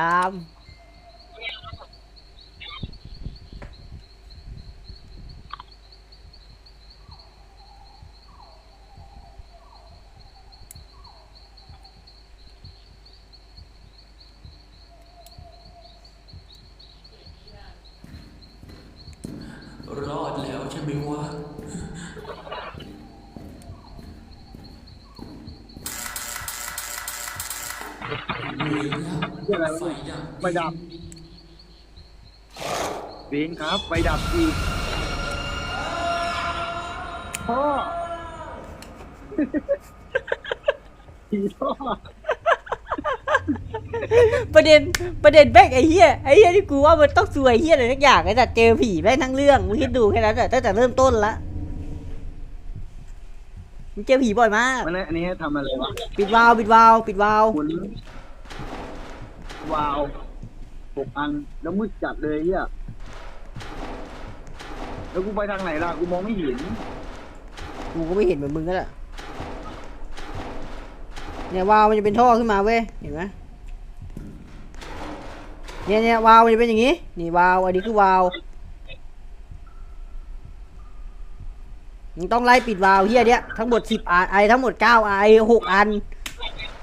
ตาม รอดแล้วใช่ไหมวะ เรื่องอะไรวะไฟเนี่ยดับไฟดับวินครับไฟดับอีกพ่อผีพ่อประเด็นประเด็นแม่งไอ้เหี้ยไอ้เหี้ยที่กูว่ามันต้องซวยเหี้ยอะไรสักอย่างไอ้แต่เจอผีแม่งทั้งเรื่องมึงคิดดูแค่นั้นแต่ตั้งแต่เริ่มต้นละมึงเจอผีบ่อยมากมันอันนี้ให้ทำอะไรวะปิดวาล์วปิดวาล์วปิดวาล์วหมุน วาวหกอัน แล้วมืดจัดเลยเฮียแล้วกูไปทางไหนล่ะ กูมองไม่เห็น กูก็ไม่เห็นเหมือนมึงก็แหละเนี่ยวาวมันจะเป็นท่อขึ้นมาเว้ย เห็นไหมเนี่ยเนี่ยวาวมันจะเป็นอย่างงี้ นี่วาว อันนี้คือวาว มึงต้องไล่ปิดวาวเฮียเนี้ยทั้งหมดสิบไอทั้งหมดเก้าไอหกอัน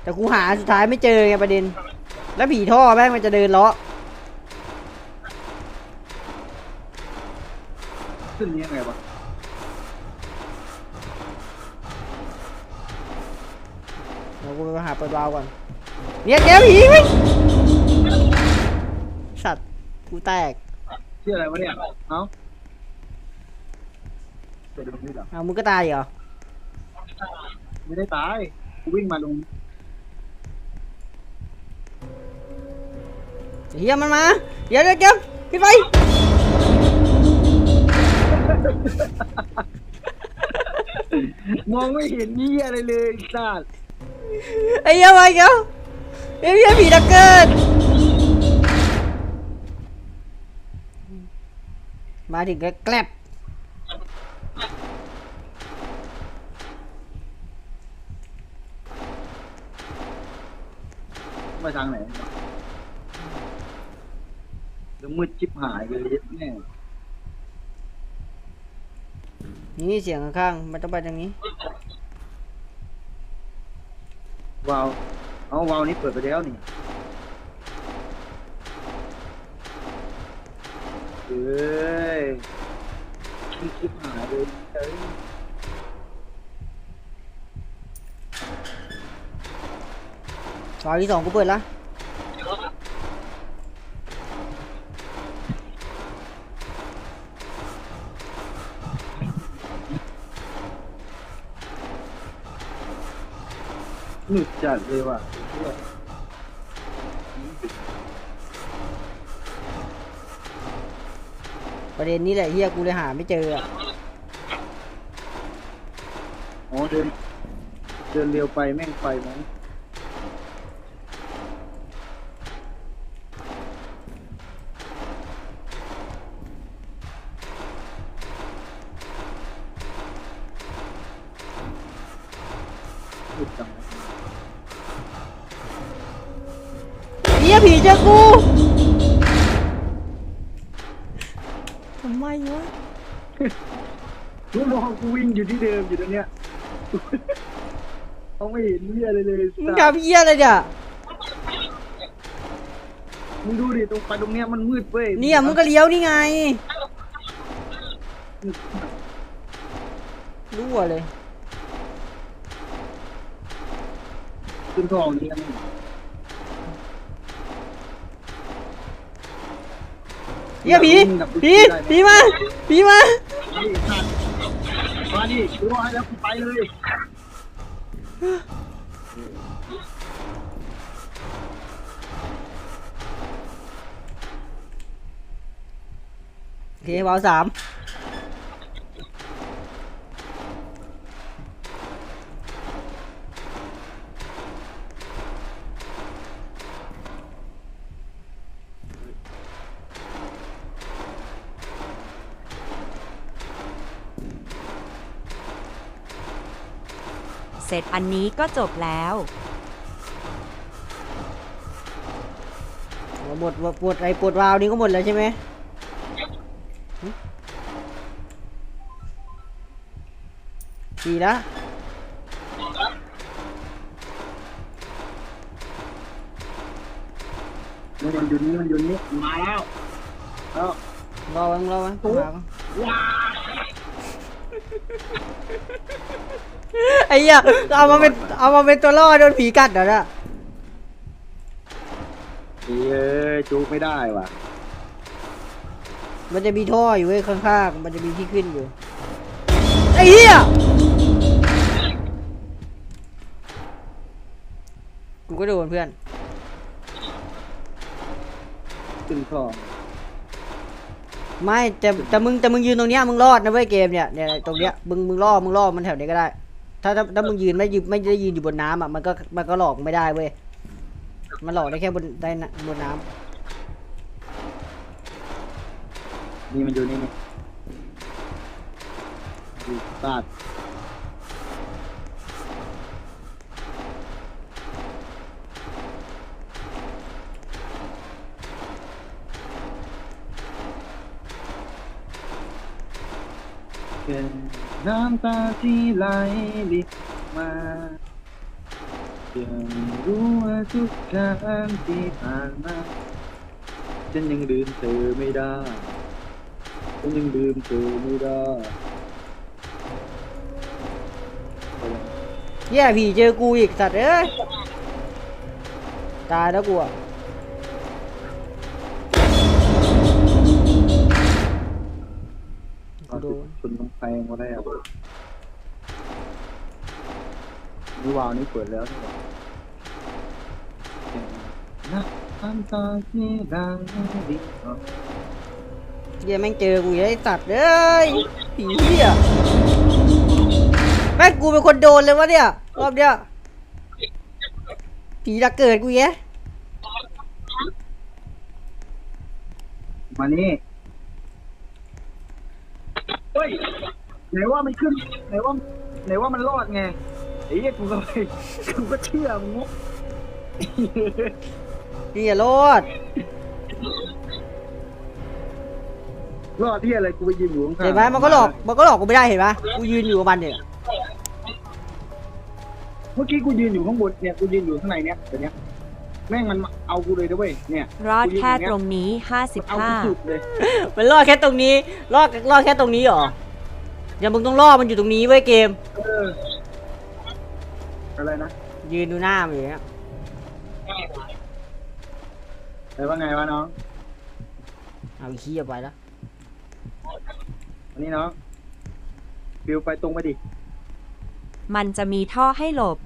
แต่กูหาสุดท้ายไม่เจอไงประเด็น แล้วผีท่อแม่งมันจะเดินเลาะขึ้นนี้ยังไงวะเดี๋ยวกูไปหาเปิดวาล์วก่อนเนี่ยแกผีไหมสัตว์กูแตกชื่ออะไรวะเนี่ย เอ้าจะดูนี่เหรอเอามึงก็ตายเหรอ ไม่ได้ตาย กูวิ่งมาลง เฮียมันมา เดี๋ยวเดี๋ยวเดี๋ยวขึ้นไปมองไม่เห็นนี่อะไรเลยไอ้สัตว์ไอ้เหี้ยมาอีกแล้วไอ้เหี้ยผีดักเกิดมาถึงก็แกลบไปทางไหน วะเดี๋ยวมืดชิบหายเลยแน่นี่เสียงข้างๆมันต้องไปทางนี้วาวเอาวาวนี้เปิดไปแล้วนี่เอ้ยชิบหายเลยเอ้ยซอยที่สองกูเปิดละ มืดจัดเลยว่ะประเด็นนี้แหละเฮียกูเลยหาไม่เจออะอ๋อเดินเดินเร็วไปแม่งไฟมั้ง อยู่ตรงเนี้ยเขาไม่เห็นเหี้ยอะไรเลยมึงสัตว์ทำเฮียอะไรเนี่ยมึงดูดิตรงไปตรงเนี้ยมันมืดเว้ยเนี่ยมึงก็เลี้ยวนี่ไงรั่วเลยขึ้นทองนี่นะเฮียผีผีผีมาผีมานี่สัตว์มา ดิกูรอให้แล้วกูไปเลยโอเคเบาสาม เสร็จอันนี้ก็จบแล้ว หมดปวดไอ้ปวดวาล์วนี้ก็หมดแล้วใช่ไหมหึดีแล้วมันอยู่นี่มันอยู่นี่มาแล้วแล้วรอไว้รอไว้กูมาก่อ ไอ้เหี้ยเอามาเป็นเอามาเป็นตัวล่อโดนผีกัดเหรอเนี่ยเอ้ยจูไม่ได้ว่ะมันจะมีท่ออยู่ไว้ยข้างๆมันจะมีที่ขึ้นอยู่ไอ้เหี้ยกูก็โดนเพื่อน ขึ้นท่อไม่แต่แต่มึงแต่มึงยืนตรงเนี้ยมึงรอดนะเว้ยเกมเนี่ยเนี่ยตรงเนี้ยมึงมึงล่อมึงล่อมันแถวนี้ก็ได้ ถ้าถ้าถ้ามึงยืนไม่ยืนไม่ได้ยืนอยู่บนน้ำอะมันก็มันก็หลอกไม่ได้เว้ยมันหลอกได้แค่บนได้นะบนน้ำนี่มันอยู่นี่นี่ดูตาดเป็น น้ำตาที่ไหลลิมายังรู้ว่าทุกครั้งที่ผ่านมา ฉันยังลืมเธอไม่ได้ ฉันยังลืมเธอไม่ได้เหี้ยผีเจอกูอีกสัตว์เอ้ยตายแล้วกูอะ แพงมาได้อะนี่วาวนี่เปิดแล้วใช่ไหมนะน้ำตาที่ดังดิเหี้ยแม่งเจอกูอีกแล้วไอ้สัตว์เอ้ยผีเหี้ยแม่งกูเป็นคนโดนเลยวะเนี่ย รอบเนี้ยผีดักเกิดกูแยะมานี่เฮ้ย ไหนว่ามันขึ้นไหนว่าไหนว่ามันรอดไงไอ้เหี้ยกูก็ไปกูก็เชื่อมึงนี่อย่ารอดรอดที่อะไรกูไปยืนอยู่ข้างๆเห็นไหมมันก็หลอกมันก็หลอกกูไม่ได้เห็นไหมกูยืนอยู่กับมันเนี่ยเมื่อกี้กูยืนอยู่ข้างบนเนี่ยกูยืนอยู่ข้างในเนี่ยตัวเนี้ยแม่งมันเอากูเลยนะเว้ยเนี่ยรอดแค่ตรงนี้เอากูสุดเลย55มันรอดแค่ตรงนี้รอดรอดแค่ตรงนี้เหรอ เดี๋ยวมึงต้องล่อมันอยู่ตรงนี้ไว้ยเกม เอออะไรนะยืนดูหน้ามันอย่างเงี้ยอะไรว่าไงวะน้องเอาอีขี้ยไปแล้วอันนี้น้องฟิวไปตรงไปดิมันจะมีท่อให้หลบ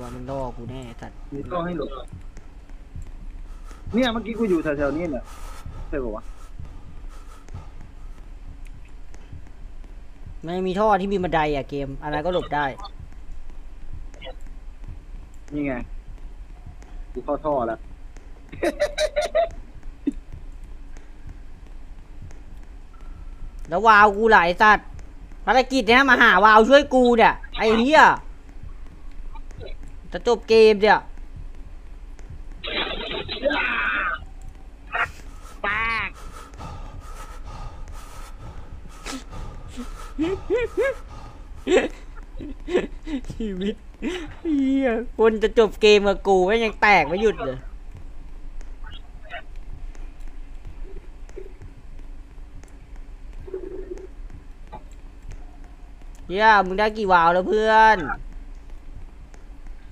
ว่ามันล่อกูแน่สัตว์มีท่อให้หลบ เนี่ยเมื่อกี้กูอยู่แถวๆนี้แหละใช่ปะวะมันมีท่อที่มีบันไดอะเกม อะไรก็หลบได้ นี่ไงกูเข้าท่อแล้ว แล้ววาวกูหลายสัตว์ภารกิจเนี่ยมาหาวาวช่วยกูเนี่ยไอ้เหี้ยจะจบเกมเนี่ย ชีวิตเฮียคนจะจบเกมกับกูไม่ยังแตกไม่หยุดเลยเฮียมึงได้กี่วาวแล้วเพื่อน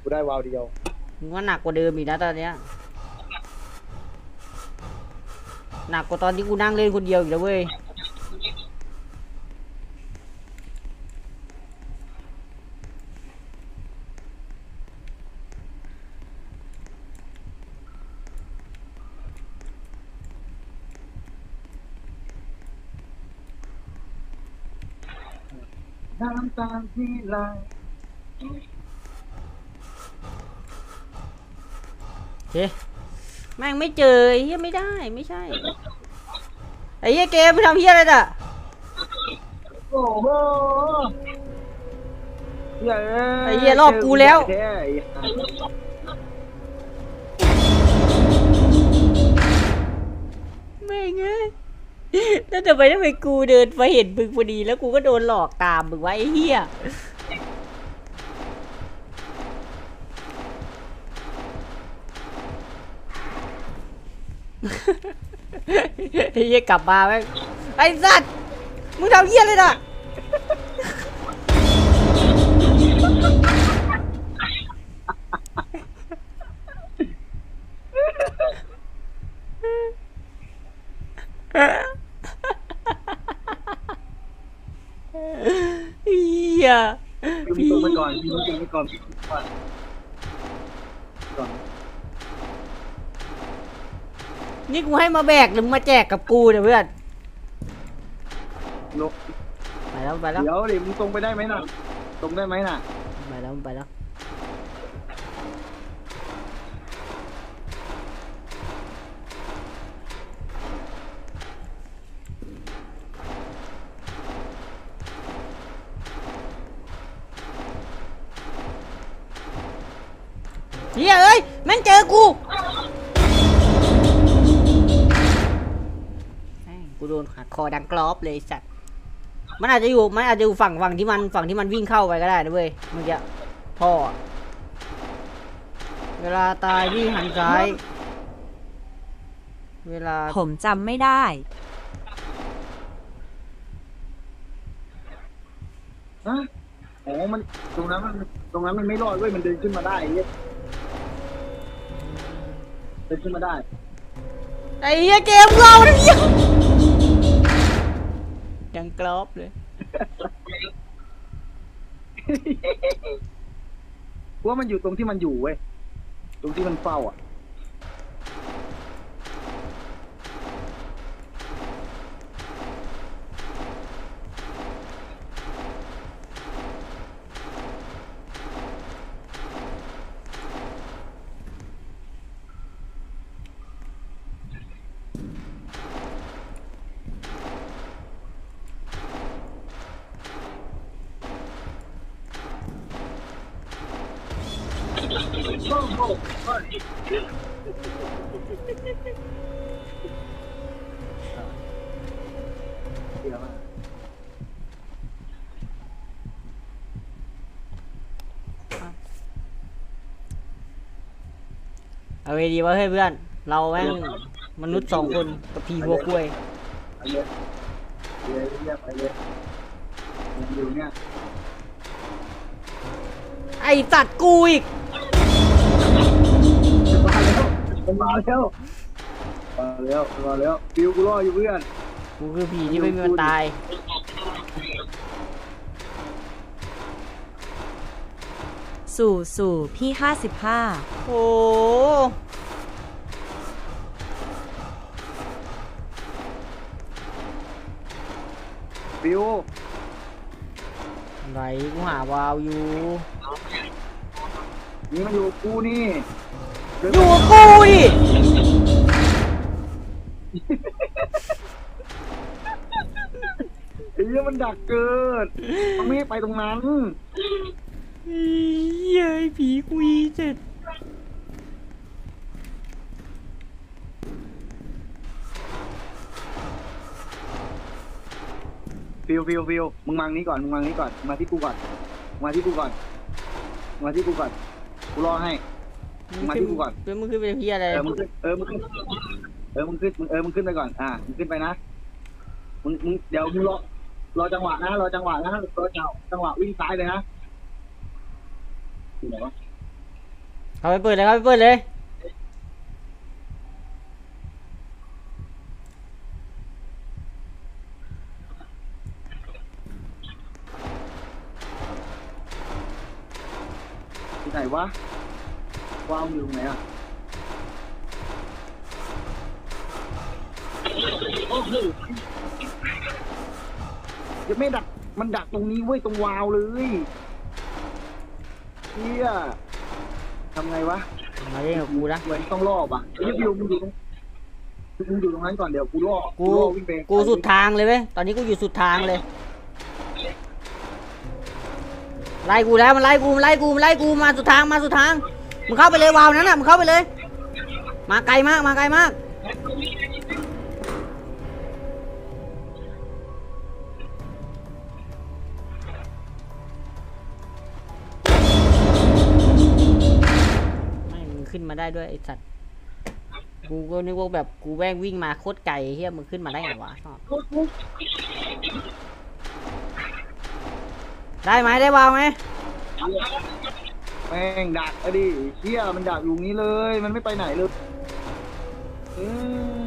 กูได้วาวเดียว มึงว่าหนักกว่าเดิมอีกนะตอนเนี้ย หนักกว่าตอนที่กูนั่งเล่นคนเดียวอีกแล้วเว้ย น้ำตาที่ไหลเฮ้แม่งไม่เจอไอ้เฮียไม่ได้ไม่ใช่ ไอ้เฮียเกมไปทำเฮียอะไรน่ะโอ้โหเหี้ยไอ้เหี้ยรอบกูแล้วท้ไอ้ แล้วทำไมทำไมกูเดินมาเห็นมึงพอดีแล้วกูก็โดนหลอกตามมึงวะไอ้เหี้ยไอ้เหี้ยกลับมาแม่งไอ้สัตว์มึงทำเหี้ยเลยน่ะ เหี้ยพี่มึงตรงไปก่อนพี่มึงตรงไปก่อนพี่มึงก่อนก่อนนี่กูให้มาแบกหรือมึงมาแจกกับกูเนี่ยเพื่อนนกไปแล้วไปแล้วเดี๋ยวดิมึงตรงไปได้ไหมน่ะตรงได้ไหมน่ะไปแล้วไปแล้ว เฮียเอ้ยแม่งเจอกูแม่งกูโดนหักคอดังกรอบเลยไอ้สัตว์มันอาจจะอยู่มันอาจจะอยู่ฝั่งฝั่งที่มันฝั่งที่มันวิ่งเข้าไปก็ได้นะเว้ยเมื่อกี้พ่ออะเวลาตายวิ่งหันซ้าย เวลา ผมจำไม่ได้ ฮะอ๋อมันตรงนั้นมันตรงนั้นมันไม่รอดเว้ยมันเดินขึ้นมาได้ไอ้เหี้ย เดินขึ้นมาได้ ไอ้เหี้ยเกมเราเนี่ยดังกรอบเลย เพราะว่ามันอยู่ตรงที่มันอยู่เว้ย ตรงที่มันเฝ้าอะ เดี๋ยวมาเอาไงดีวะเฮ้ยเพื่อน เราแม่งมนุษย์สองคนกับผีหัวกล้วยไปเลยไปเลยเรียกไปเลยอยู่เนี่ย ไอ้สัตว์กูอีก แล้วมาแล้วมาแล้วมาแล้วฟิวกูรออยู่เพื่อนกูคือผีที่ไม่มีวันตาย สู่สู่พี่ห้าสิบห้าโอ้ฟิวไรกูหาวาวอยู่นี่มันอยู่กับกูนี่เดิน อยู่กับกูดิไอ้เรื่องมันดักเกินมันไม่ให้ไปตรงนั้นเฮ้ยผีคุยเสร็จฟิวฟิวฟิวมึงมานี้ก่อน มึงมานี้ก่อนมึงมาที่กูก่อนมึงมาที่กูก่อนมึงมาที่กูก่อน กูรอให้ มาที่กูก่อน เป็นมึงขึ้นไปเพี้ยอะไร เออมึงขึ้นเออมึงขึ้นเออมึงขึ้นมึงเออมึงขึ้นไปก่อน อ่ามึงขึ้นไปนะมึงมึงเดี๋ยวมึงรอรอจังหวะนะรอจังหวะนะรอจังหวะจังหวะวิ่งซ้ายเลยนะอยู่ไหนวะเข้าไปเปิดเลยเข้าไปเปิดเลยที่ไหนวะ ว้าวอยู่ตรงไหนอะโอ้โหยังไม่ดักมันดักตรงนี้เว้ยตรงวาวเลยเฮียทำไงวะมาเล่นกับกูนะเหมือนต้องรอบอะไอ้เหี้ยฟิวมึงอยู่ตรงมึงอยู่ตรงนั้นก่อนเดี๋ยวกูล่อกูล่อวิ่งไปกูสุดทางเลยเว้ยตอนนี้กูอยู่สุดทางเลยไล่กูแล้วมันไล่กูมันไล่กูมันไล่กูมาสุดทางมาสุดทาง มึงเข้าไปเลยวาวนั้นน่ะมึงเข้าไปเลย มาไกลมากมาไกลมาก ไม่มึงขึ้นมาได้ด้วยไอสัตว์กูก็นึกว่าแบบกูแว่งวิ่งมาโคตรไกลเฮียมึงขึ้นมาได้ไงวะชอบได้ไหมได้วางไหม แม่งดักอะดิเชี่ยมันดักอยู่นี้เลย มันไม่ไปไหนเลยเออ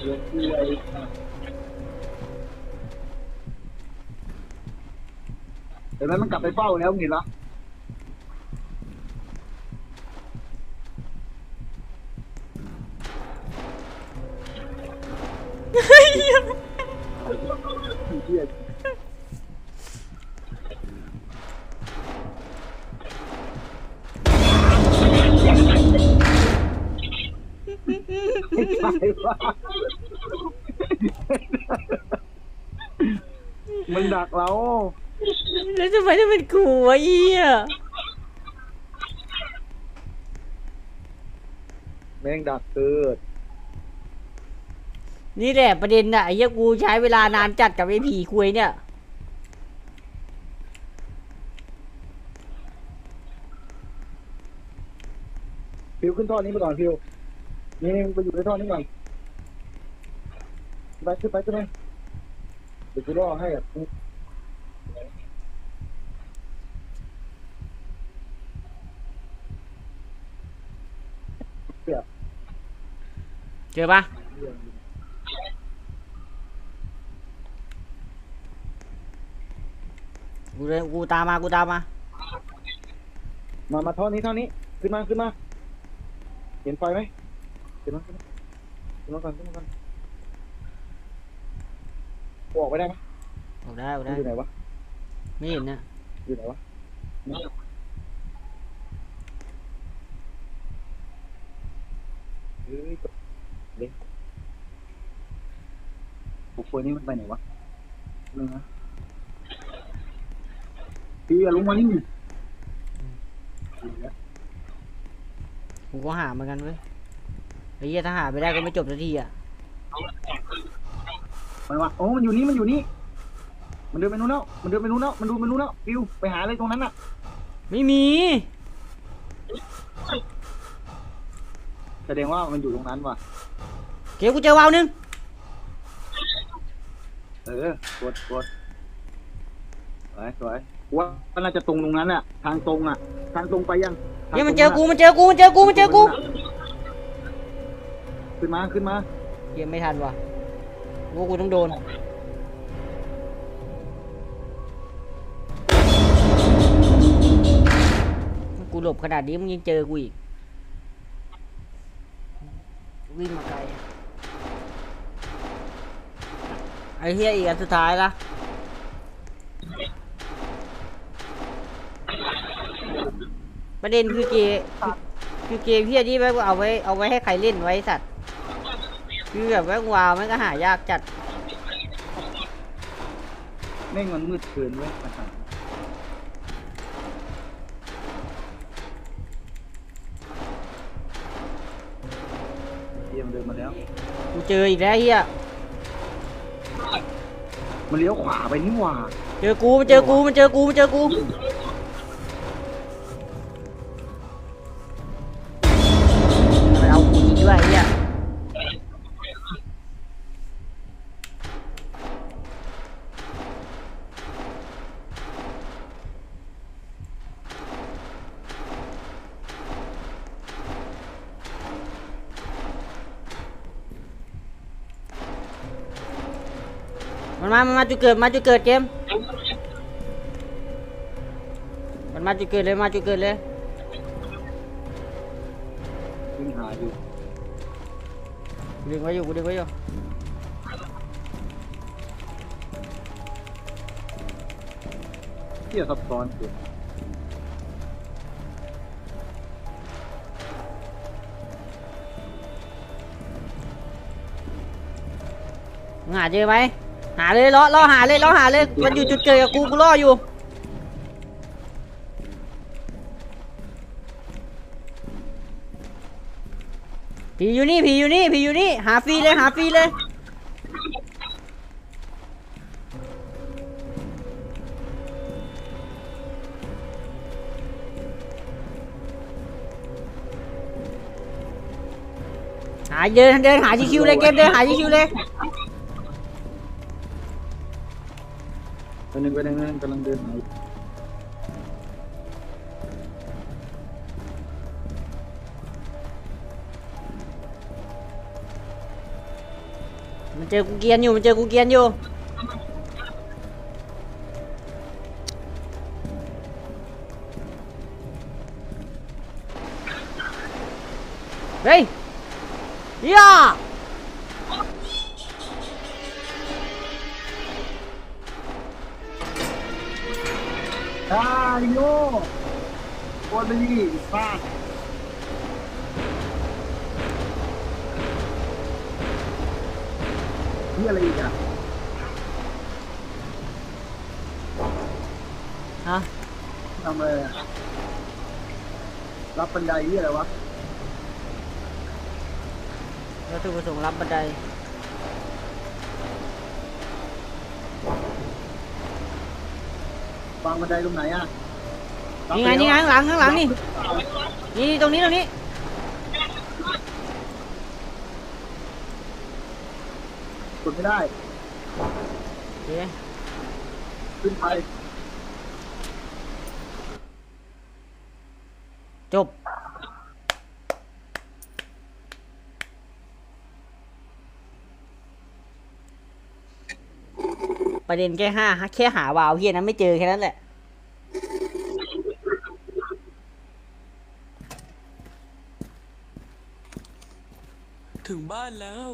เดี๋ยวกูไอ้เห็นมมันกลับไปเฝ้าแล้วเห็นปะเหี้ย ไปวะมันดักเรา แล้วทำไมต้องเป็นกูวะเฮียแม่งดักเกิด นี่แหละประเด็นน่ะไอ้เหี้ยกูใช้เวลานานจัดกับไอ้ผีคุยเนี่ย ฟิวขึ้นท่อนี้ไปก่อนฟิว นี่นี่มึงไปอยู่ในท่อนี้ก่อนไปขึ้นไปขึ้นไปเดี๋ยวกูรอให้อะเจอปะกูเลยกูตามมากูตามมา มา มาท่อนี้ท่อนี้ ขึ้นมาขึ้นมา เห็นไฟไหม ขึ้นมาขึ้นมาขึ้นมาก่อนขึ้นมาก่อนกูออกไปได้ไหมออกได้ออกมันได้ อยู่ไหนวะ ไม่เห็นนะอยู่ไหนวะเฮ้ยเล็กบุกเฟอร์นี่มันไปไหนวะนึงนะพี่อย่าลงมานี่กูก็หาเหมือนกันเว้ย ไอ้เหี้ยถ้าหาไม่ได้ก็ไม่จบสักทีอะมันวะโอ้มันอยู่นี่มันอยู่นี่ มันเดินไปนู้นแล้วมันเดินไปนู้นแล้วมันดูไปนู้นแล้วฟิวไปหาอะไรตรงนั้นน่ะไม่มี แสดงว่ามันอยู่ตรงนั้นว่ะเกมกูเจอวาวหนึงเออกดกดสวยสวยว่ามันน่าจะตรงตรงนั้นน่ะ ทางตรงอะ ทางตรงไปยังเนี่ยมันเจอกูมันเจอกูมันเจอกูมันเจอกู ขึ้นมาขึ้นมาเกมไม่ทันว่ะกูกูต้องโดนกูหลบขนาดนี้มึงยังเจอกูอีก วิ่งมาไกล ไอ้เฮียอีกอันสุดท้ายละประเด็นคือเกมคือเกมเฮียที่แม่งเอาไว้เอาไว้ให้ใครเล่นไว้สัตว์ คือแบบแม่งวาวแม่งก็หายากจัดแม่งมันมืดเกินเว้ยมาหาเยี่ยมนเดินมาแล้ว กูเจออีกแล้วเฮียมันเลี้ยวขวาไปนี่หว่า เจอกูมันเจอกูมันเจอกูมันเจอกู มันมามันมาจุดเกิดมาจุดเกิดเกมมันมาจุดเกิดเลยมาจุดเกิดเลยวิ่งหาอยู่กูดึงไว้อยู่กูดึงไว้อยู่เที่ยซับซ้อนเกินมึงหาเจอไหม หาเลยล้อล้อหาเลยล้อหาเลย มันอยู่จุดเกยกับกูกูล่ออยู่ ผีอยู่นี่ผีอยู่นี่ผีอยู่นี่หาฟรีเลยหาฟรีเลย หาเดินเดินหาจีคิวเลยเกมเดินหาจีคิวเลย ไปหนึ่งไปหนึ่งไปหนึ่งกำ อ่าโย่โคตรดีฟาดนี่อะไรอีกอะฮะทำอะไรอะรับบันไดนี่อะไรวะ วัตถุประสงค์รับบันได วางบันไดตรงไหนอะรับนี่ปไงแล้วนี่ไงข้างหลังข้างหลังนี่นี่ตรงนี้ตรงนี้กดไม่ได้โอเคขึ้นไปจบ ประเด็นแค่ห้าแค่หาวาวเฮียนั้นไม่เจอแค่นั้นแหละถึงบ้านแล้ว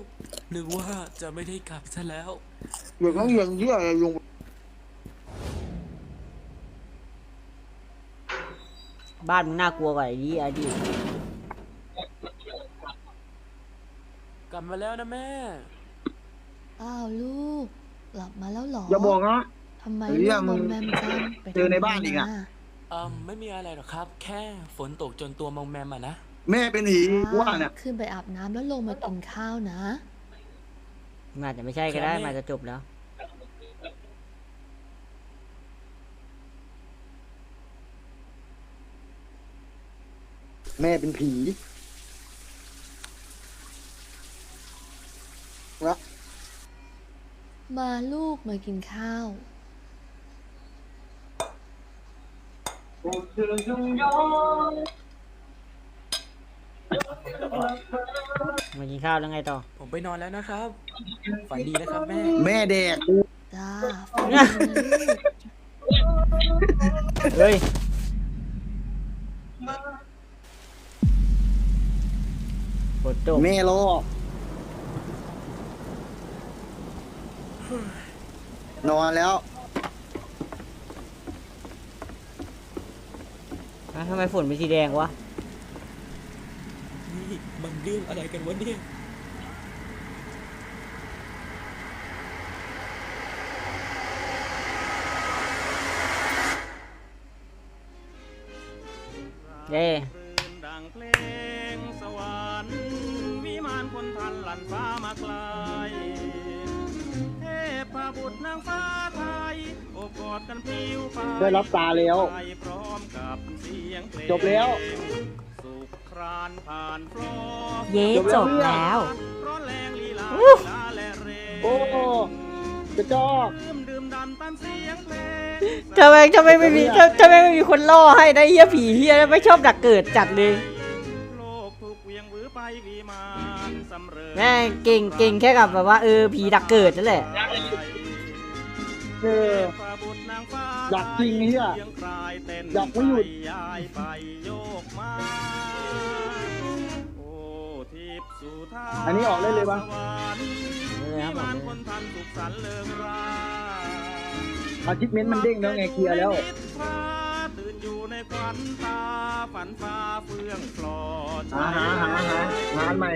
นึกว่าจะไม่ได้กลับซะแล้วอย่างนั้นอย่างเยี่ยอะไรลงบ้านมึงน่ากลัวกว่าไอ้นี่อะดิกลับมาแล้วนะแม่ อ้าวลูก กลับมาแล้วเหรออย่าบอกนะ ทำไมเฮ้ยลูกมึมองมแมมจังไปเจอในบ้านอีกอะทำไมมอืมไม่มีอะไรหรอกครับ แค่ฝนตกจนตัวมองแมมอะนะ แม่เป็นผีกูว่าเนี่ย ขึ้นไปอาบน้ำแล้วลงมากินข้าวนะ มันอาจจะไม่ใช่ก็ได้แค่นี้มันอาจจะจบแล้ว แม่เป็นผีนะ มาลูกมากินข้าว มากินข้าวแล้วไงต่อ ผมไปนอนแล้วนะครับ ฝันดีนะครับแม่ แม่แดกกูจ้าฝันดีนะลูกเฮ้ย ฝนตกแม่รอก นอนแล้วอะทำไมฝนเป็นสีแดงวะ นี่มันเรื่องอะไรกันวะเนี่ยเย้ดังเพลงสวรรค์วิมานคนทันหลันฟ้ามาไกล ไปได้รับตาแล้วไปพร้อมกับเสียงเพลงจบแล้วสุขครานผ่านฟลอเย้จบแล้วร้อนแรงลีลาอู้ลีลาและเรงโอ้กระจอกดื่มดื่มดำตามเสียงเพลงทำไมทำไมไม่มีทำทำไมไม่มีคนล่อให้ได้เฮียผีเฮียไม่ชอบดักเกิดจัดเลยโลกถูกเหวียงหวือไปวิมานสำเริงแม่งเก่งเก่งแค่กับแบบว่าเออผีดักเกิดนั่นแหละเอออยากจริงเหี้ยอยากไม่หยุดย้ายไปโยกมาโอ้ทิพย์สุธาอันนี้ออกได้เลยปะสวรรค์ได้เลยครับวิมานคนทันสุขสันต์เลิงราอาทิตย์เม้นต์มันเด้งแล้วไงเคลียร์แล้วตื่นอยู่ในควันตาฝันฟ้าเฟื่องฟลอหาหาหาหางานใหม่